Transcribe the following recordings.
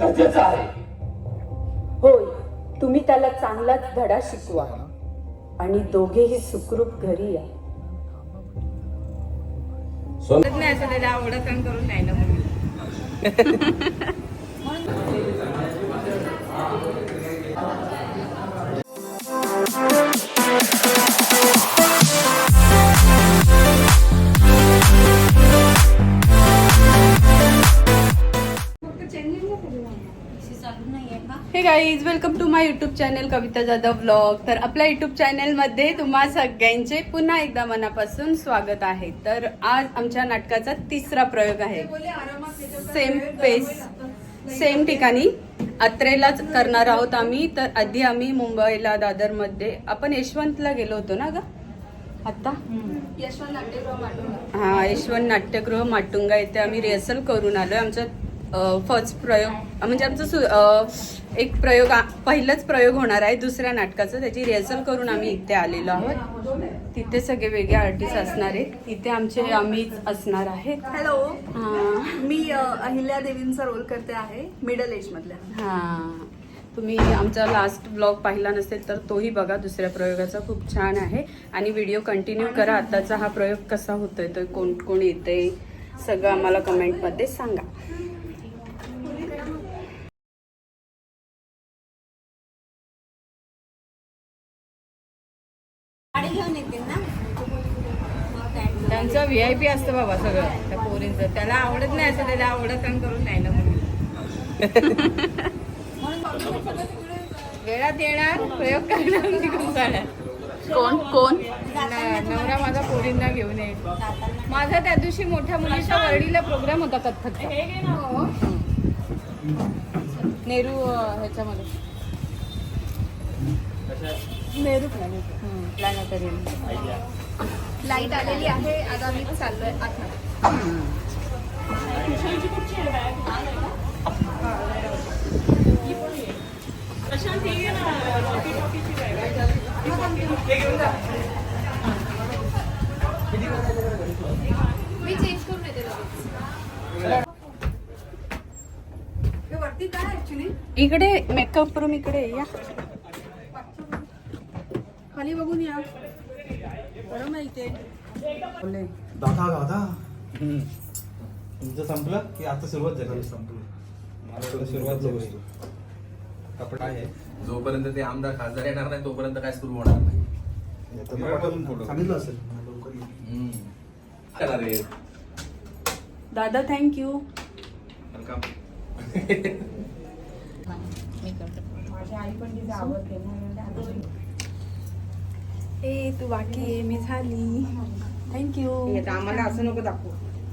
गरजेचं आहे. होय तुम्ही त्याला चांगलाच धडा शिकवा. आणि दोघेही सुखरूप घरी या. आवडत नाही आवडत करून नाही ना hey guys welcome to my YouTube channel Kavita Jadhav blog तर आपल्या युट्यूब चॅनलमध्ये तुम्हा सगळ्यांचे पुन्हा एकदा मनापासून स्वागत आहे. तर आज आमच्या नाटकाचा तिसरा प्रयोग आहे. सेम पेस सेम ठिकाणी. अत्रेलाच करणार आहोत आम्ही. तर आधी आम्ही मुंबईला दादरमध्ये. आपण यशवंतला गेलो होतो ना ग? आता? हा यशवंत नाट्यगृह माटुंगा. येथे आम्ही रिहर्सल करून आलोय. आमचा फर्स्ट प्रयोग म्हणजे आमचं सु- एक प्रयोग पहिलाच प्रयोग होणार आहे दुसऱ्या नाटकाचं. त्याची रिहर्सल करून आम्ही इथे आलेलो आहोत. तिथे सगळे वेगळे आर्टिस्ट असणार आहेत. इथे आमचे आम्हीच असणार आहेत. हॅलो मी अहिल्या देवींचा रोल करते आहे मिडल एज मधल्या. हा. तुम्ही आमचा लास्ट ब्लॉग पाहिला नसेल तर तोही बघा. दुसऱ्या प्रयोगाचा खूप छान आहे. आणि व्हिडिओ कंटिन्यू करा. आताचा हा प्रयोग कसा होतोय तो कोण कोण येते सगळं आम्हाला कमेंटमध्ये सांगा. त्यांचं व्ही आय पी असतं बाबा सगळं. त्या पोरींचं. त्याला आवडत नाही असं त्याला आवडत आणि करून नाही ना वेळात येणार प्रयोग करणार निघून जाणार. कोण? कोण? न- नवरा माझा पोरींना घेऊन येईल माझा त्या दिवशी मोठ्या मुलीच्या वर्डीला प्रोग्राम होता कथ्थकचा. नेहरू ह्याच्यामध्ये. नेहरू प्लॅनेटोरियम लाइट आलेली आहे. आता आम्ही चाललोय मी चेंज करून येते. हे वरती काय ऍक्च्युली इकडे मेकअप रूम इकडे या. खाली बघून या. बरं दादा दादा. तुमचं संपलं की आता सुरुवात झाली? संपलं. मला सुरुवात झाली. कपडा आहे. जोपर्यंत ते आमदार खासदार येणार नाही तोपर्यंत काय सुरू होणार नाही. सांगितलं असेल. लवकर ये. करणार आहे. दादा थँक्यू Welcome. ए तू बाकी आहे मी झाली. थँक्यू आम्हाला असं नको दाखवू.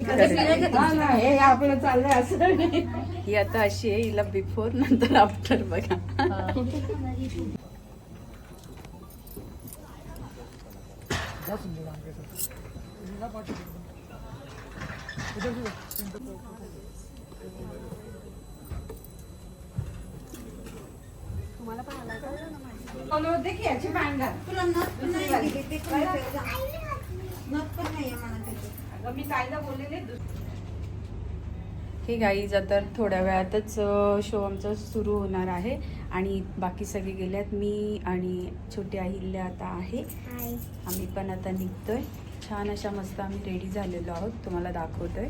हे आपलं चाललंय असं. ही आता अशी आहे हिला बिफोर नंतर आफ्टर बघा. होते की याची पॅन्ट घाल तुला नथ नाही दिली, ते पण विचारायचं. नथ पण नाहीये म्हणा त्याची. अगं मी कायदा बोललेले हे गाईज आता थोड्या वेळातच शो आमचा सुरू होणार आहे. आणि बाकी सगळे गेल्यात मी आणि छोटी अहिल्या आता आहे. आम्ही पण आता निघतोय. छान अशा मस्त आम्ही रेडी झालेलो आहोत. तुम्हाला दाखवतोय.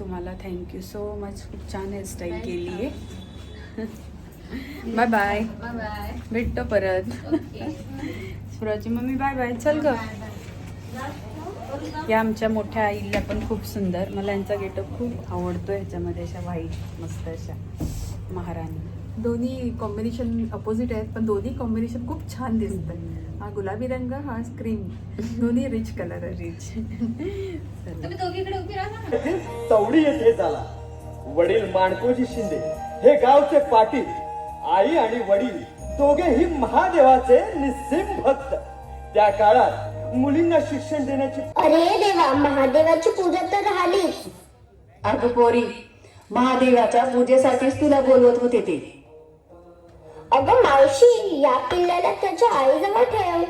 तुम्हाला थँक्यू सो मच खूप छान हेअरस्टाईल केली आहे. बाय बाय भेटतो परत. सुराची मम्मी बाय बाय चल ग. या आमच्या मोठ्या आईला पण खूप सुंदर. मला यांचा गेटअप खूप आवडतो ह्याच्यामध्ये अशा व्हाईट मस्त अशा महाराणी. दोन्ही कॉम्बिनेशन अपोजिट आहेत पण दोन्ही कॉम्बिनेशन खूप छान दिसत हा गुलाबी रंग हा क्रीम दोन्ही रिच कलर आहे. रिच येथील चौडी येथे झाला. वडील माणकोजी शिंदे. हे गावचे पाटील आई आणि वडील दोघेही महादेवाचे निस्सिम भक्त. त्या काळात मुलींना शिक्षण देण्याची अरे देवा महादेवाची पूजा तर राहिलीच अगं पोरी महादेवाच्या पूजेसाठीच तुला बोलवत होते ते. अगं मावशी या पिल्ल्याला त्याच्या आईजवळ ठेव.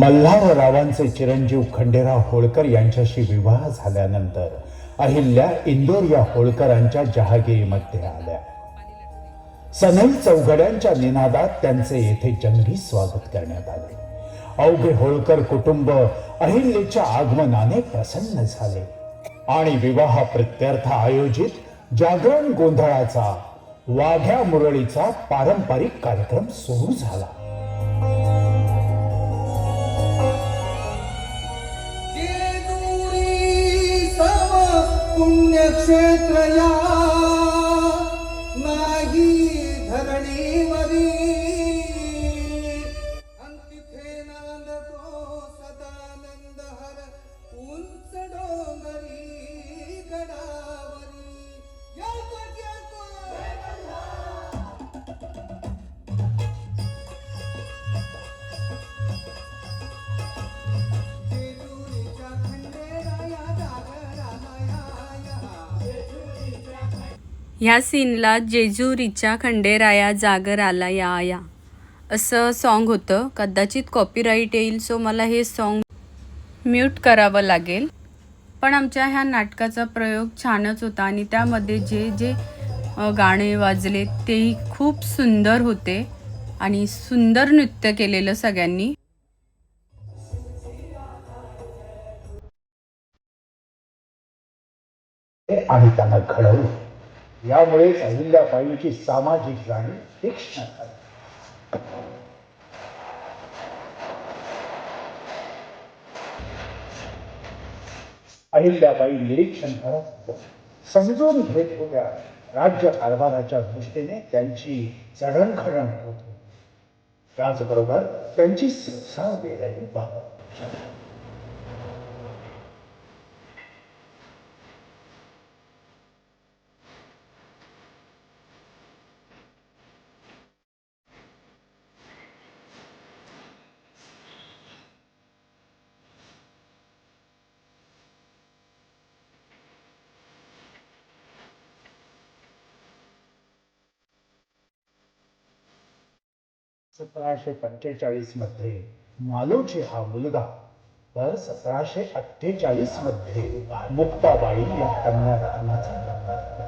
मल्हाररावांचे चिरंजीव खंडेराव होळकर यांच्याशी विवाह झाल्यानंतर अहिल्या इंदोर या होळकरांच्या जहागिरीमध्ये आल्या. सनई चौघड्यांच्या निनादात त्यांचे येथे जंगी स्वागत करण्यात आले. अवघे होळकर कुटुंब अहिल्याच्या आगमनाने प्रसन्न झाले आणि विवाह प्रत्यर्थ आयोजित जागरण गोंधळाचा वाघ्या मुरळीचा पारंपरिक कार्यक्रम सुरू झाला. पुण्यक्षेत्र ह्या सीनला जेजुरीच्या खंडेराया जागर आला या आया असं सॉन्ग होतं. कदाचित कॉपीराईट येईल सो मला हे सॉन्ग म्यूट करावं लागेल. पण आमच्या ह्या नाटकाचा प्रयोग छानच होता आणि त्यामध्ये जे जे गाणे वाजले तेही खूप सुंदर होते आणि सुंदर नृत्य केलेलं सगळ्यांनी. आणि त्यांना घडवू यामुळेच अहिल्याबाईंची सामाजिक जाणीव तीक्ष्ण झाली. अहिल्याबाई निरीक्षण करत समजून घेत होत्या राज्य कारभाराच्या दृष्टीने त्यांची चढणखडण होती. त्याचबरोबर त्यांची संसार वेगळी बाबत सतराशे पंचेचाळीसमध्ये मालोजी हा मुलगा तर सतराशे अठ्ठेचाळीसमध्ये मुक्ताबाई या कन्यादानाचा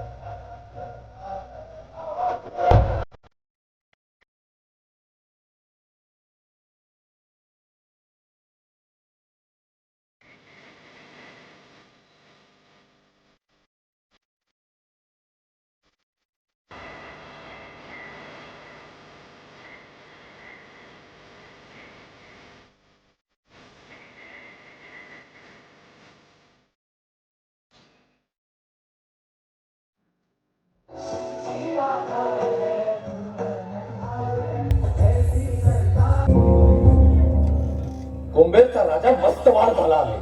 खंडेराचा राजा मस्तवार झाला आहे.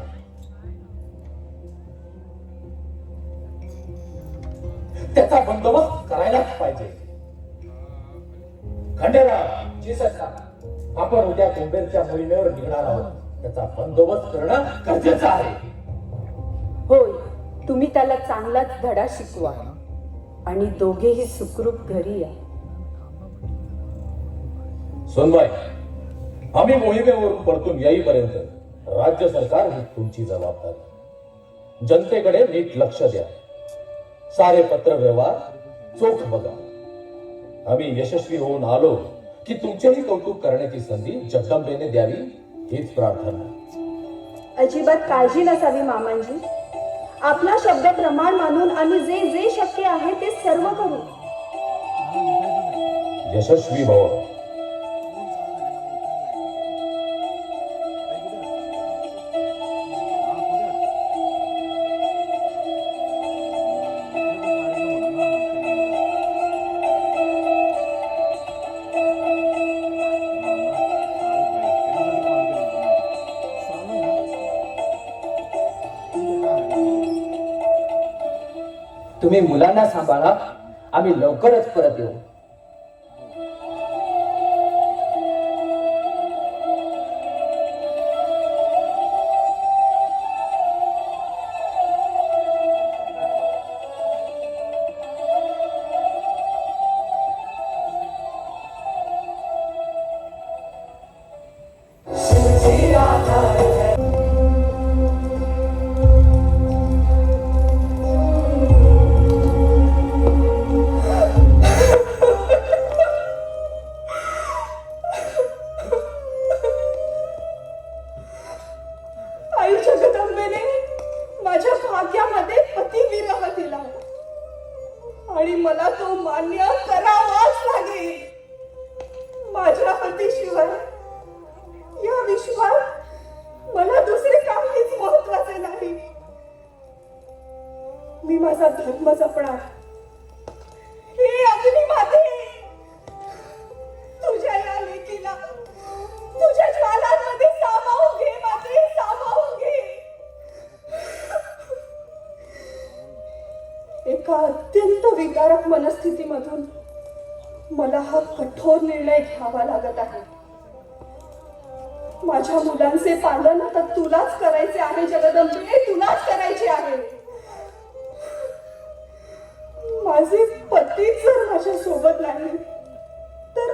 त्याचा बंदोबस्त करायलाच पाहिजे. खंडेराव जी सरकार आपण उद्या कुंभेरच्या मोहिमेवर निघणार आहोत. त्याचा बंदोबस्त करणं गरजेचं आहे. होय तुम्ही त्याला चांगलाच धडा शिकवा. आणि दोघेही सुखरूप घरी या. सोनबाई आम्ही मोहिमेवरून परतून येईपर्यंत राज्य सरकार ही तुमची जबाबदारी. जनतेकडे नीट लक्ष द्या. सारे पत्र व्यवहार चोख बघा. आम्ही यशस्वी होऊन आलो की तुमचेही कौतुक करण्याची संधी जगदंबेने द्यावी हीच प्रार्थना. अजिबात काळजी नसावी मामांजी. आपला शब्द प्रमाण मानून आम्ही जे जे शक्य आहे ते सर्व करू. यशस्वी भव. तुम्ही मुलांना सांभाळा. आम्ही लवकरच परत येऊ. एका अत्यंत विकारक मनस्थितीमधून मला हा कठोर निर्णय घ्यावा लागत आहे? माझ्या मुलांचे पालन आता तुलाच करायचे आहे जगदंबे तुलाच करायचे आहे. माझे पतीच जर माझ्या सोबत नाही तर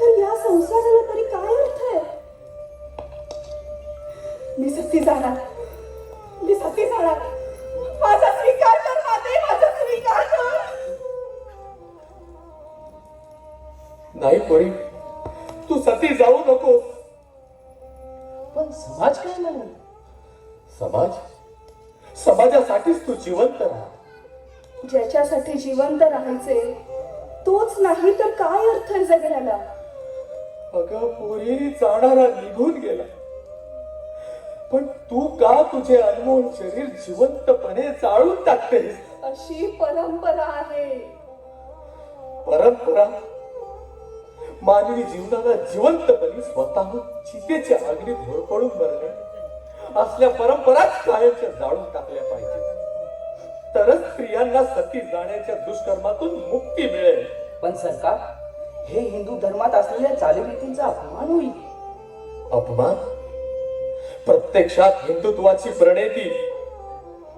तर या संसाराला तरी काय अर्थ आहे? मी सती जाणार. मी सती जाणार. नाही परी. तू सती जाऊ नकोस पण समाज काय म्हणेल समाज? समाजासाठीच तू जिवंत राहा. ज्याच्यासाठी जिवंत राहायचे तोच नाही तर काय अर्थ आहे जगण्याला अगं पोरी जाणारा निघून गेला. पण तू का तुझे अनमोल शरीर जिवंतपणे जाळून टाकतेस? अशी परंपरा आहे. परंपरा? मानवी जीवनाला जिवंतपणे स्वतः चितेच्या अग्नीत होरपळून मरणे. असल्या परंपराच कायमच्या जाळून टाकल्या पाहिजे. तरच स्त्रियांना सती जाण्याच्या दुष्कर्मातून मुक्ती मिळेल. पण सरकार हे हिंदू धर्मात असलेल्या चालीरीतींचा अपमान होईल. अपमान? प्रत्यक्षात हिंदुत्वाची प्रणेती.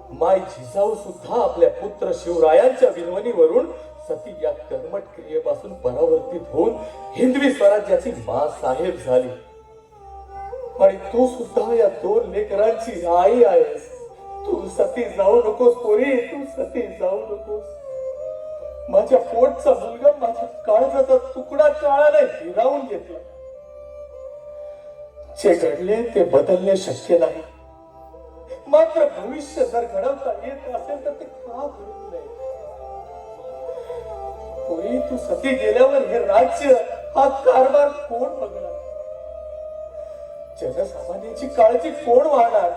माय जिजाऊ सुद्धा आपल्या पुत्र शिवरायांच्या विनवणीवरून सती या कर्मट क्रियेपासून परावर्तित होऊन हिंदवी स्वराज्याची मा साहेब झाली. आणि तू सुद्धा या दोन लेकरांची आई आहेस. तू सती जाऊ नकोस पोरी तू सती जाऊ नकोस. माझ्या पोटचा मुलगा माझ्या काळजाचा तुकडा काळाला हिरावून घेतला. जे घडले ते बदलणे शक्य नाही. मात्र भविष्य जर घडवता येत असेल तर ते का घडत नाही पोरी तू सती गेल्यावर हे राज्य हा कारभार कोण बघणार? जनसामान्यांची काळजी कोण वाहणार?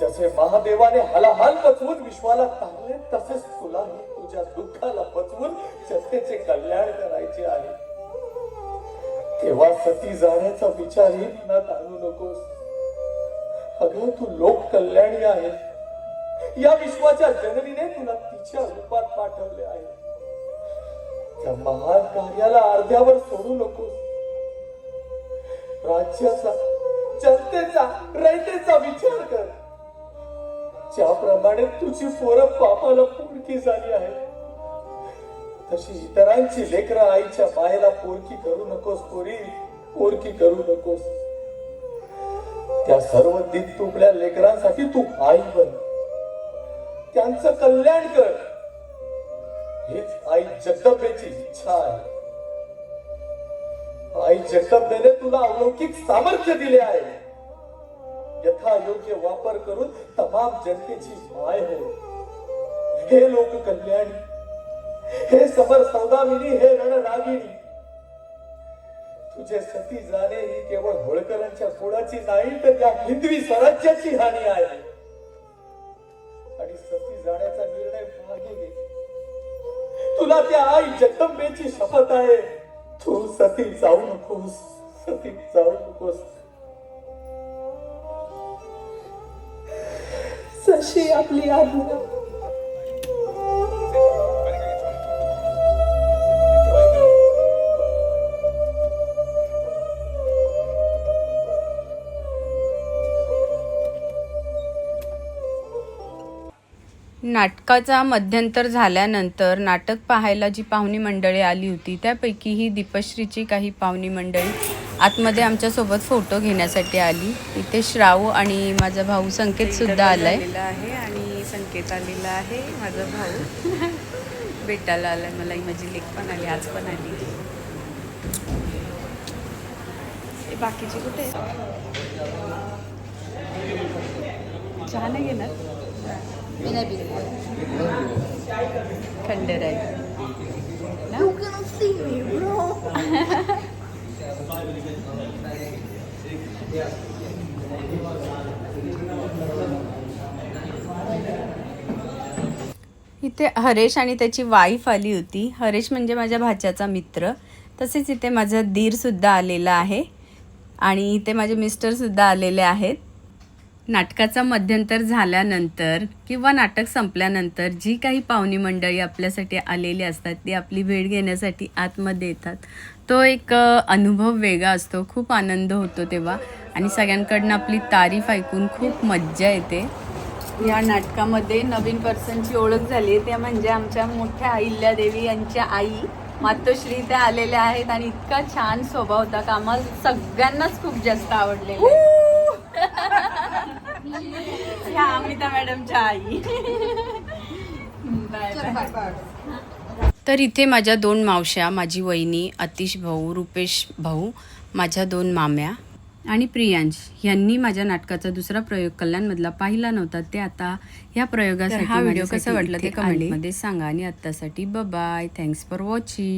जसे महादेवाने हलाहाल पचवून विश्वाला तारले तसेच तुलाही तुझ्या दुःखाला पचवून जनतेचे कल्याण करायचे आहे. तेव्हा सती जाण्याचा विचारही मनात आणू नकोस. अगं तू लोक कल्याणी आहे. या विश्वाच्या जननीने तुला तिच्या रूपात पाठवले आहे. त्या महान कार्याला अर्ध्यावर सोडू नकोस. राज्याचा जनतेचा रयतेचा विचार कर. ज्याप्रमाणे तुझी पोरं पापाला पोरकी झाली आहे तशी इतरांची लेकरं आईच्या मायेला पोरकी करू नकोस पोरी. पोरकी करू नकोस. त्या सर्व दिन तुपल्या लेकरांसाठी तू आई बन. त्यांचं कल्याण कर. हीच आई जगदंबेची इच्छा आहे. आई जगदंबेने तुला अलौकिक सामर्थ्य दिले आहे. यथा योग्य वापर करून तमाम जनतेची माय हो. हे लोक कल्याणी. हे समर सौदामिनी हे रणरागिणी. तुझे सती जाणे ही केवळ होळकरांच्या कुळाची नाही तर त्या हिंदवी स्वराज्याची हानी आहे. आणि सती जाण्याचा निर्णय मागे घे. तुला त्या आई जगदंबेची शपथ आहे. तू सती जाऊ नकोस. सती जाऊ नकोस. जशी आपली आज्ञा. नाटकाचा मध्यंतर झाल्यानंतर नाटक पाहायला जी पाहुणी मंडळी आली होती त्यापैकी ही दीपश्रीची काही पाहुणी मंडळी आतमध्ये आमच्यासोबत फोटो घेण्यासाठी आली. इथे श्राव आणि माझा भाऊ संकेत सुद्धा आलाय. आहे आणि संकेत आलेला आहे माझा भाऊ. भेटायला आलाय मला ही माझी लेक पण आली आज पण आली. बाकीचे कुठे? चहा नाही घेणार आहे ना? इथे हरेश आणि त्याची वाईफ आली होती. हरेश म्हणजे माझ्या भाच्याचा मित्र. तसेच इथे माझा दीरसुद्धा आलेला आहे. आणि इथे माझे मिस्टरसुद्धा आलेले आहेत. नाटकाचा मध्यंतर झाल्यानंतर किंवा नाटक संपल्यानंतर जी काही पाहुणी मंडळी आपल्यासाठी आलेली असतात ती आपली भेट घेण्यासाठी आतमध्ये येतात. तो एक अनुभव वेगळा असतो. खूप आनंद होतो तेव्हा. आणि सगळ्यांकडनं आपली तारीफ ऐकून खूप मज्जा येते. या नाटकामध्ये नवीन पर्सनची ओळख झाली आहे. त्या म्हणजे आमच्या मोठ्या अहिल्यादेवी यांच्या आई. मातोश्री त्या आलेल्या आहेत आणि इतका छान स्वभाव होता. का आम्हाला सगळ्यांनाच खूप जास्त आवडलेलं ह्या अमिता मॅडमच्या आई. Bye bye. तर इथे माझ्या दोन मावश्या माझी वहिनी अतिश भाऊ रुपेश भाऊ माझ्या दोन माम्या आणि प्रियांश यांनी माझ्या नाटकाचा दुसरा प्रयोग कल्याणमधला पाहिला नव्हता. ते आता या प्रयोगासाठी हा व्हिडिओ कसा वाटला ते कमेंटमध्ये सांगा आणि आत्तासाठी बाय थँक्स फॉर वॉचिंग